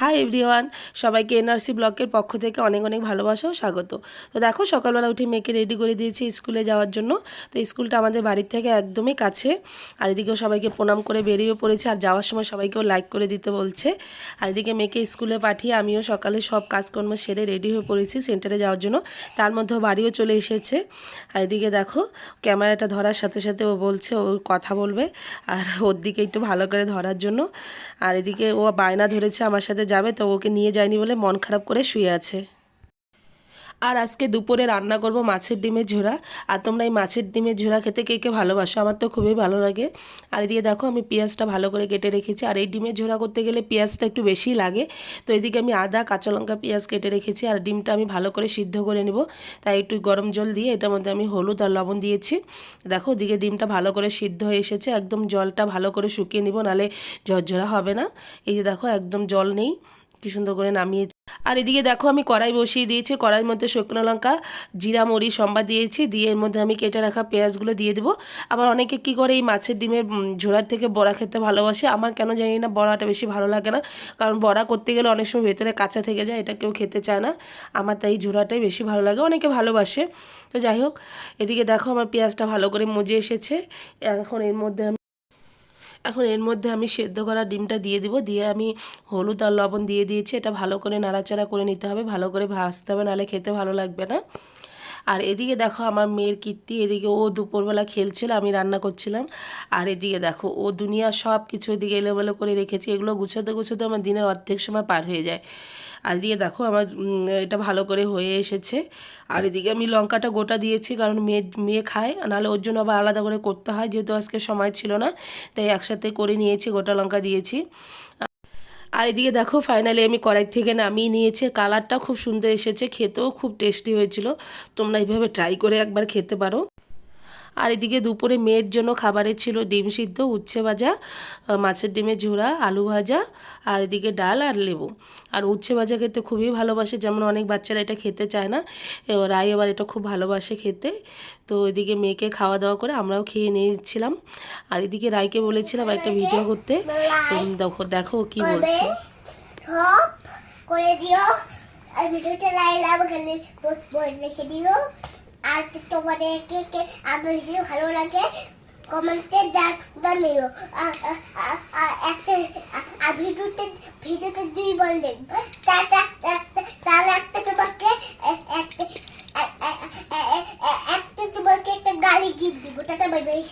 Hi everyone সবাইকে NRC ব্লকের পক্ষ থেকে অনেক অনেক ভালোবাসা ও স্বাগত। তো দেখো, সকালবেলা উঠে মেয়েকে রেডি করে দিয়েছি স্কুলে যাওয়ার জন্য। তো স্কুলটা আমাদের বাড়ির থেকে একদমই কাছে। আর এদিকেও সবাইকে প্রণাম করে বেরিয়ে পড়েছে। আর যাওয়ার সময় সবাইকেও লাইক করে দিতে বলছে। আর এদিকে মেয়েকে স্কুলে পাঠিয়ে আমিও সকালে সব কাজকর্ম সেরে রেডি হয়ে পড়েছি সেন্টারে যাওয়ার জন্য। তার মধ্যেও বাড়িও চলে এসেছে। আর এদিকে দেখো ক্যামেরাটা ধরার সাথে সাথে ও বলছে, ও কথা বলবে। আর ওর দিকে একটু ভালো করে ধরার জন্য। আর এদিকে ও বায়না ধরেছে আমার সাথে যাবে তো ওকে নিয়ে যায়নি বলে মন খারাপ করে শুয়ে আছে। আর আজকে দুপুরে রান্না করব মাছের ডিমের ঝোড়া আর তোমরা এই মাছের ডিমের ঝোড়া খেতে কে কে ভালোবাসো? আমার তো খুবই ভালো লাগে। আর এদিকে দেখো, আমি পেঁয়াজটা ভালো করে কেটে রেখেছি। আর এই ডিমের ঝোড়া করতে গেলে পেঁয়াজটা একটু বেশি লাগে। তো এদিকে আমি আদা, কাঁচা লঙ্কা, পেঁয়াজ কেটে রেখেছি। আর ডিমটা আমি ভালো করে সিদ্ধ করে নেব। তাই একটু গরম জল দিয়ে এটার মধ্যে আমি হলুদ আর লবণ দিয়েছি। দেখো, ওদিকে ডিমটা ভালো করে সিদ্ধ হয়ে এসেছে। একদম জলটা ভালো করে শুকিয়ে নিব, নালে ঝরঝরা হবে না। এই যে দেখো, একদম জল নেই। কি সুন্দর করে নামিয়ে আর এদিকে দেখো আমি কড়াই বসিয়ে দিয়েছি, কড়াইয়ের মধ্যে শুকনো লঙ্কা, জিরা মরি সম্বা দিয়েছি, দিয়ে এর মধ্যে আমি কেটে রাখা পেঁয়াজগুলো দিয়ে দেবো। আবার অনেকে কি করে এই মাছের ডিমের ঝোড়ার থেকে বড়া খেতে ভালোবাসে, আমার কেন জানি না বড়াটা বেশি ভালো লাগে না, কারণ বড়া করতে গেলে অনেক সময় ভেতরে কাঁচা থেকে যায়, এটা কেউ খেতে চায় না, আমার তাই ঝোড়াটাই বেশি ভালো লাগে, অনেকে ভালোবাসে। তো যাই হোক, এদিকে দেখো আমার পেঁয়াজটা ভালো করে মজে এসেছে, এখন এর মধ্যে এখন এর মধ্যে আমি সেদ্ধ করা ডিমটা দিয়ে দিব। দিয়ে আমি হলুদ আর লবণ দিয়ে দিয়েছি। এটা ভালো করে নাড়াচাড়া করে নিতে হবে। ভালো করে ভাজতে হবে, নাহলে খেতে ভালো লাগবে না। আর এদিকে দেখো আমার মেয়ের কীর্তি, এদিকে ও দুপুরবেলা খেলছিল, আমি রান্না করছিলাম। আর এদিকে দেখো, ও দুনিয়া সব কিছু এদিকে এলোমেলো করে রেখেছি, এগুলো গুছোতে গুছোতে আমার দিনের অর্ধেক সময় পার হয়ে যায়। আর এদিকে দেখো আমার এটা ভালো করে হয়ে এসেছে। আর এদিকে আমি লঙ্কাটা গোটা দিয়েছি, কারণ মেয়ে মেয়ে খায় নাহলে ওর জন্য আবার আলাদা করে করতে হয়, যেহেতু আজকে সময় ছিল না, তাই একসাথে করে নিয়েছি, গোটা লঙ্কা দিয়েছি। আর এদিকে দেখো ফাইনালি আমি কড়াই থেকে নামিয়ে নিয়েছে। কালারটা খুব সুন্দর এসেছে, খেতেও খুব টেস্টি হয়েছিল। তোমরা এইভাবে ট্রাই করে একবার খেতে পারো। আর এদিকে দুপুরে মেয়ের জন্য খাবারে ছিল ডিম সিদ্ধ উচ্ছে ভাজা মাছের ডিমের ঝোড়া আলু ভাজা আর এদিকে ডাল আর লেবু। আর উচ্ছে ভাজা খেতে খুবই ভালোবাসে যেমন অনেক বাচ্চারা এটা খেতে চায় না। রাই এবার এটা খুব ভালোবাসে খেতে। তো এদিকে মেয়েকে খাওয়া দাওয়া করে আমরাও খেয়ে নিয়েছিলাম। আর এদিকে রাইকে বলেছিলাম একটা ভিডিও করতে। দেখো দেখো কি বলছে। করে দিও। আর ভিডিওতে লাইক আমাকে বলে লিখে দিও। আর তোমাদেরকে কে আমার ভিডিও ভালো লাগে কমেন্টে জানিও। একটা ভিডিওতে ভিডিওতে দুই বললেন তাহলে একটা তোমাকে একটা তোমাকে একটা গাড়ি গিফট দিব। Bye bye